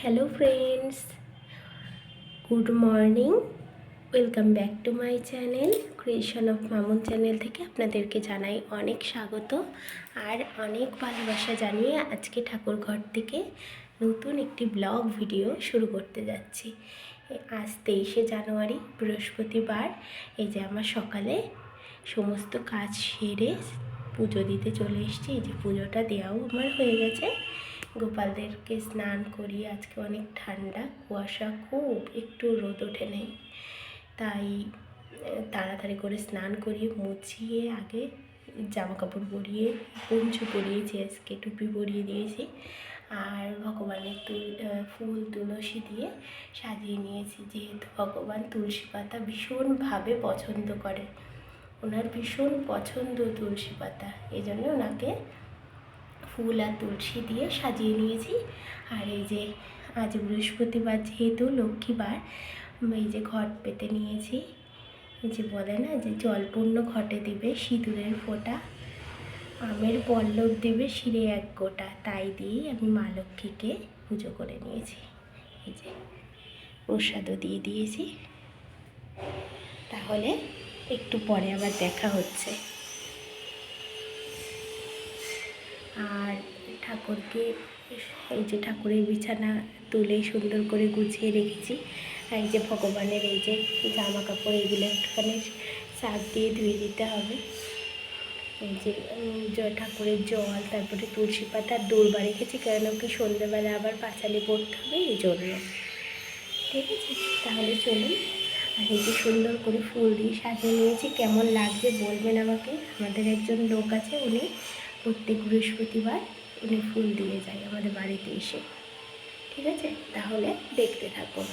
Hello friends good morning welcome back to my channel creation of Mamun channel থেকে আপনাদেরকে জানাই অনেক স্বাগত আর অনেক ভালোবাসা জানিয়ে আজকে ঠাকুর ঘর থেকে নতুন একটি ব্লগ ভিডিও শুরু করতে যাচ্ছি। আজ তেইশে জানুয়ারি, বৃহস্পতিবার। এই যে আমার সকালে সমস্ত কাজ সেরে পুজো দিতে চলে এসেছি। এই যে পুজোটা দেওয়াও আমার হয়ে গেছে। গোপালদেরকে স্নান করি আজকে অনেক ঠান্ডা, কুয়াশা খুব, একটু রোদ ওঠে নেই। তাই তাড়াতাড়ি করে স্নান করিয়ে মুছিয়ে আগে জামা কাপড় পরিয়ে, পঞ্চু পরিয়েছি আজকে টুপি পরিয়ে দিয়েছি। আর ভগবানের তুল ফুল, তুলসী দিয়ে সাজিয়ে নিয়েছি। যেহেতু ভগবান তুলসী পাতা ভীষণভাবে পছন্দ করে। ওনার ভীষণ পছন্দ তুলসী পাতা। এই জন্য ওনাকে ফুল আর তুলসী দিয়ে সাজিয়ে নিয়েছি। আর এই যে আজ বৃহস্পতিবার যেহেতু লক্ষ্মীবার এই যে ঘট পেতে নিয়েছি। এই যে বলে না যে জলপূর্ণ ঘটে দিবে সিঁদুরের ফোঁটা, আমের পল্লব দেবে শিরে এক গোটা, তাই দিয়েই আমি মা লক্ষ্মীকে পুজো করে নিয়েছি। এই যে প্রসাদও দিয়ে দিয়েছি। তাহলে একটু পরে আবার দেখা হচ্ছে। আর ঠাকুরকে এই যে ঠাকুরের বিছানা তুলে সুন্দর করে গুছিয়ে রেখেছি। আর এই যে ভগবানের এই যে জামা কাপড় এগুলো একটুখানি সার্ফ দিয়ে ধুয়ে দিতে হবে। এই যে ঠাকুরের জল, তারপরে তুলসী পাতা দৌড়বা রেখেছি কেন কি সন্ধ্যেবেলা আবার পাঁচালি পড়তে হবে, এই জন্য। ঠিক আছে? তাহলে চলুন। আর এই যে সুন্দর করে ফুল দিয়ে সাজিয়ে নিয়েছি, কেমন লাগছে বলবেন আমাকে? আমাদের একজন লোক আছে উনি। প্রত্যেক বৃহস্পতিবার উনি ফুল দিয়ে যায় আমাদের বাড়িতে এসে। ঠিক আছে? তাহলে দেখতে থাকুন।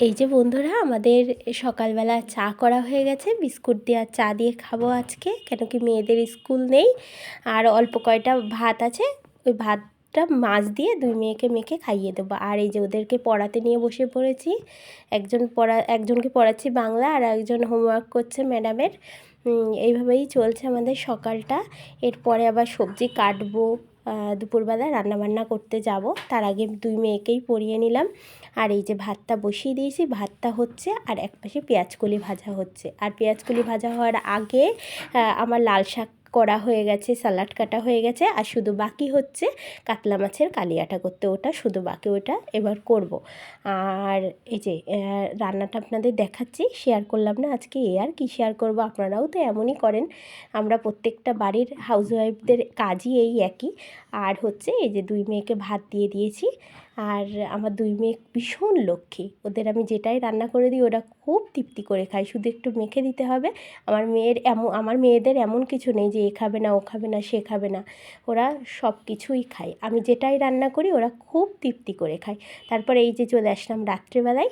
এই যে বন্ধুরা, আমাদের সকালবেলা চা করা হয়ে গেছে। বিস্কুট দিয়ে চা দিয়ে খাব আজকে, কেন কি মেয়েদের স্কুল নেই। আর অল্প কয়টা ভাত আছে, ওই ভাতটা মাছ দিয়ে দুই মেয়েকে মেখে খাইয়ে দেবো। আর এই যে ওদেরকে পড়াতে নিয়ে বসে পড়েছি। একজন পড়া, একজনকে পড়াচ্ছি বাংলা আর একজন হোমওয়ার্ক করছে ম্যাডামের। এইভাবেই চলছে আমাদের সকালটা। এরপরে আবার সবজি কাটবো দুপুরবেলা রান্নাবান্না করতে যাব। তার আগে দুই মেয়েকেই পরিয়ে নিলাম। আর এই যে ভাতটা বসিয়ে দিয়েছি, ভাতটা হচ্ছে আর এক পাশে পেঁয়াজকলি ভাজা হচ্ছে। আর পেঁয়াজকলি ভাজা হওয়ার আগে আমার লাল শাক করা হয়ে গেছে স্যালাড কাটা হয়ে গেছে আর শুধু বাকি হচ্ছে কাতলা মাছের কালিয়াটা করতে। ওটা শুধু বাকি ওটা এবার করব। আর এই যে রান্নাটা আপনাদের দেখাচ্ছি শেয়ার করলাম না, আজকে এ আর কি শেয়ার করব আপনারাও তো এমনই করেন। আমরা প্রত্যেকটা বাড়ির হাউসওয়াইফদের কাজই এই একই। আর হচ্ছে এই যে দুই মেয়েকে ভাত দিয়ে দিয়েছি। আর আমার দুই মেয়ে ভীষণ লক্ষ্মী। ওদের আমি যেটাই রান্না করে দিই, ওরা খুব তৃপ্তি করে খায়। শুধু একটু মেখে দিতে হবে। আমার মেয়ের এমন, আমার মেয়েদের এমন কিছু নেই যে, এ খাবে না, ও খাবে না, সে খাবে না। ওরা সব কিছুই খায়। আমি যেটাই রান্না করি, ওরা খুব তৃপ্তি করে খায়। তারপরে এই যে চলে আসলাম রাত্রেবেলায়।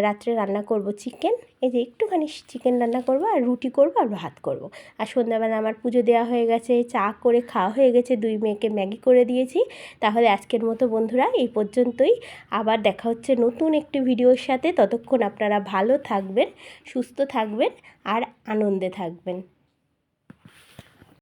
রাত্রে রান্না করব চিকেন এই যে একটুখানি চিকেন রান্না করব আর রুটি করব আর ভাত করব। আর সন্ধ্যাবেলা আমার পুজো দেওয়া হয়ে গেছে, চা করে খাওয়া হয়ে গেছে, দুই মেয়েকে ম্যাগি করে দিয়েছি। তাহলে আজকের মতো বন্ধুরা, এই পর্যন্তই। আবার দেখা হচ্ছে নতুন একটি ভিডিওর সাথে। ততক্ষণ আপনারা ভালো থাকবেন, সুস্থ থাকবেন আর আনন্দে থাকবেন।